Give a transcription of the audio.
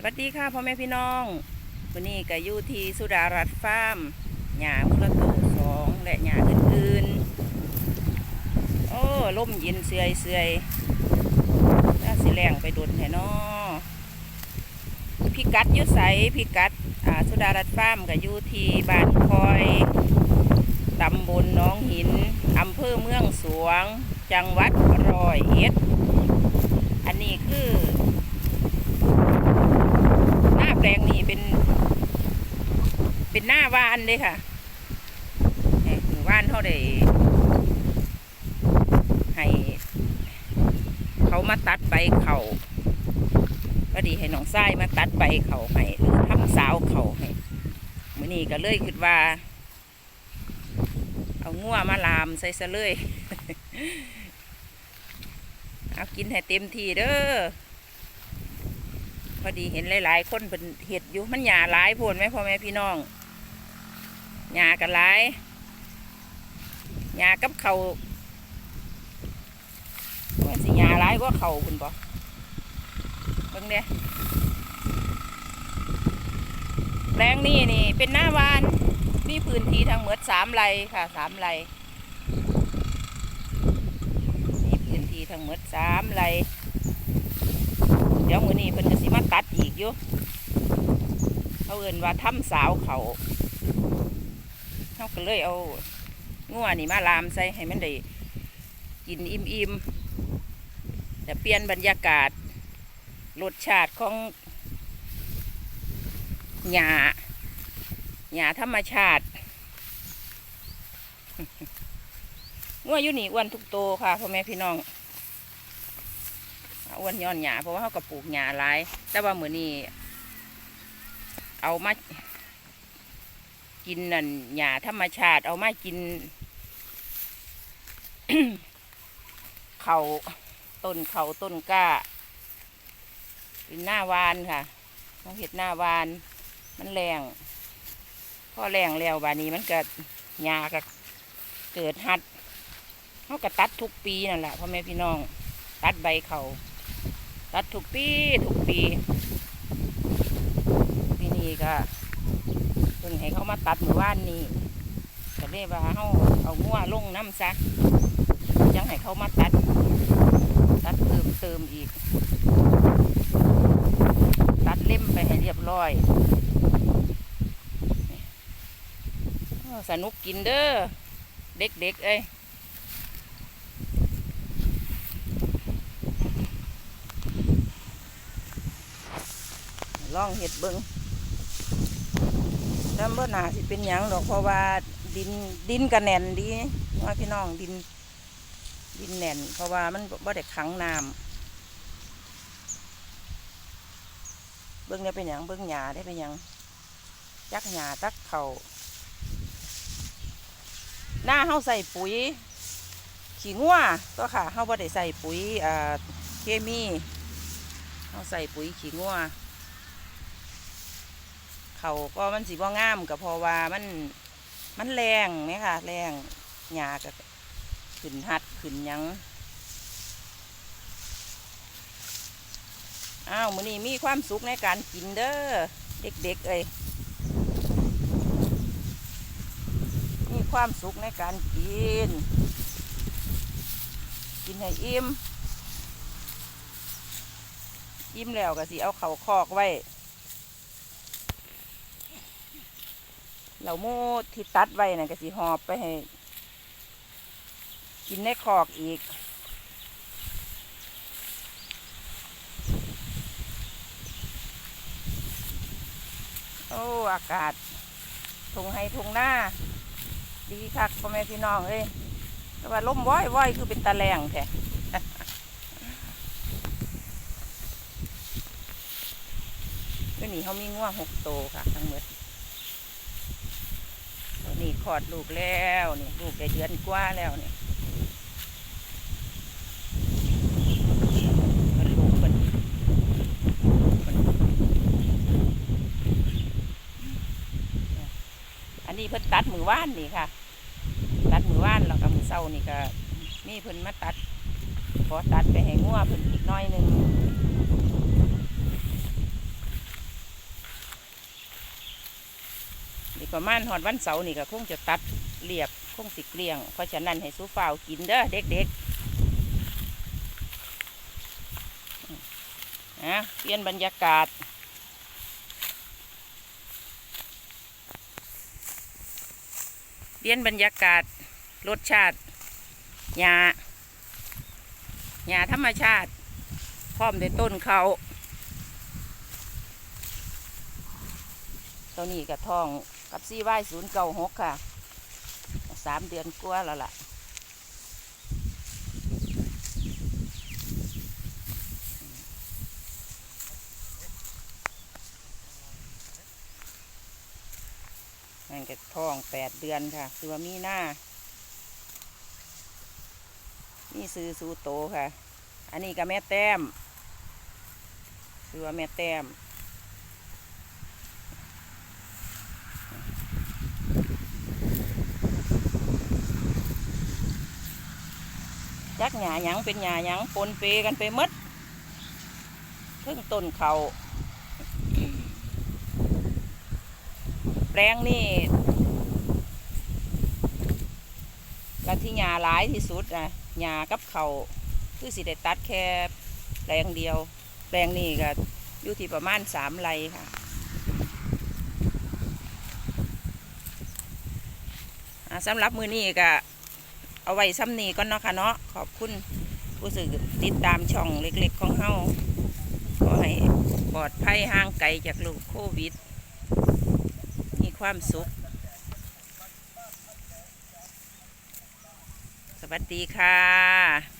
สวัสดีค่ะพ่อแม่พี่น้องวันนี้ก็อยู่ที่สุดารัตฟาร์มหญ้ามุระโตสองและหญ้าอื่นๆ โอ้ล่มเย็นเสื่อยเสื่อยถ้าสิแรงไปดนแห่นอพิกัดยุไสพิกัดอ่าสุดารัตฟาร์มก็อยู่ที่บ้านคอยตำบลหน้องหินอำเภอเมืองสวง จังหวัดร้อยเอ็ด อันนี้คือ แปลงนี่เป็น เป็นหน้าว่านเลยค่ะนี่หมู่บ้านเขาได้ให้ เขามาตัดใบเขาก็ดีให้น้องไส้มาตัดใบเขาให้หรือทำสาวเขาให้มื่อนี้ก็เลยคิดว่า เอางัวมาลามใส่ซะเลยเอากินให้เต็มที่เด้อ พอดีเห็นหลายๆ คนเป็นเห็ดอยู่มันหยาหลายโพนไหมพ่อแม่พี่น้องหยากันหลายหยากับเขาว่าสิหยาหลายกว่าเขาคุณบ่เบิ่งเด้แปลงนี้นี่เป็นหน้าวานมีพื้นที่ทั้งหมดสามไร่ค่ะสามไร่มีพื้นที่ทั้งหมดสามไร่ เดี๋ยวมือนี้เพิ่นก็สิมาตัดอีกอยู่เขาเอินว่าถ้ำสาวเขาเขาก็เลยเอางัวนี่มาลามใส่ให้มันได้กินอิ่มอิ่มๆแต่เปลี่ยนบรรยากาศรสชาติของหญ้าหญ้าธรรมชาติงัวอยู่นี่อ้วนทุกโตค่ะพ่อแม่พี่น้อง อ้วนย้อนหญ้าเพราะว่าเขาก็ปลูกหญ้าหลาย แต่ว่ามือนี้เอามากินนั่นหญ้าธรรมชาติ เอามากินเขาต้นเขาต้นก้าเป็นหน้าวานค่ะต้องเห็ดหน้าวาน มันแรงพอแรงแล้วบานี้มันเก็หญ้าก็เกิดหัดเขาก็ตัดทุกปีนั่นแหละพ่อแม่พี่น้อง ตัดใบเขา ตัดทุกปีทุกปีปีนี้ก็เพิ่งให้เขามาตัดเมื่อวานนี้ก็เลยว่าเขาเอางัวลงน้ำซะยังให้เขามาตัด ตัดเติมเติมอีก ตัดเล่มไปให้เรียบร้อยสนุกกินเด้อเด็กๆเอ้ย ลองเห็ดเบิงน้ำเบ่หนาสิเป็นหยังดอกเพราะว่าดินดินกระแน่นดีว่าพี่น้องดิน ดินแน่น เพราะว่ามันบ่ได้ขังน้ำเบิ้งได้เป็นหยังเบิ้งหญ้าได้เป็นหยังจักหญ้าตักเขาหน้าเฮาใส่ปุ๋ย ขี้งัวก็ค่ะเฮาบ่ได้ใส่ปุ๋ยเคมีเฮาใส่ปุ๋ยขี้งัว เขาก็มันสีบ่งามก็เพราะว่ามันมันแรงไหมค่ะ แรงหญ้าก็ขึ้นหัดขึ้นยังอ้าวมื้อนี้มีความสุขในการกินเด้อเด็กๆเอ้ยมีความสุขในการกิน กินให้อิ่มอิ่มแล้วก็สิเอาเขาคอกไว้ เราโม่ที่ตัดไว้น่ะก็สิหอบไปให้กินในคอกอีก โอ้อากาศทงให้ทงหน้า ดีคักพ่อแม่พี่น้องเอ้ยแต่ว่าลมว้อยว้อยคือเป็นตะแลงแท้เมื่อนี้เขามีง่วงหกโตค่ะ ทั้งหมด นี่คลอดลูกแล้วนี่ลูกได้เดือนกว่าแล้วนี่เพิ่นลูกเพิ่นเพิ่นอันนี้เพิ่นตัดมือว่านนี่ค่ะ ตัดมือว่านแล้วก็มือเศร้านี่ก็มีเพิ่นมาตัดพอตัดไปให้งัวเพิ่นอีกน้อยหนึ่ง ประมาณหอดวันเสาร์นี่ก็คงจะตัดเรียบคงสิเกลี้ยง เพราะฉะนั้นให้สู้ฝ้าวกินเด้อเด็กๆนะเปลี่ยนบรรยากาศเปลี่ยนบรรยากาศรสชาติหญ้าหญ้าธรรมชาติ พร้อมด้วยต้นเขาตัวนี้กับทอง กับซีไว้ศูนย์เก้าหกค่ะสามเดือนกว่าแล้วล่ะมันก็ท้องแปดเดือนค่ะ คือว่ามีหน้า นี่ซื้อสูโตค่ะ อันนี้ก็แม่แต้ม คือว่าแม่แต้ม จักหญ้าหยังเป็นหญ้าหยังปนเปกันไปมดเพิ่งต้นเขาแปลงนี่กันที่หญ้าหลายที่สุดนะหญ้ากับเขาคือสิได้ตัดแค่แปลงเดียว แปลงนี่ก็อยู่ที่ประมาณสามไร่ค่ะสำหรับมือนี้ก็ เอาไว้ซ้ำนี้ก่อนเนาะค่ะเนาะขอบคุณผู้สื่อติดตามช่องเล็กๆของเฮาขอให้ปลอดภัยห่างไกลจากโรคโควิด มีความสุข สวัสดีค่ะ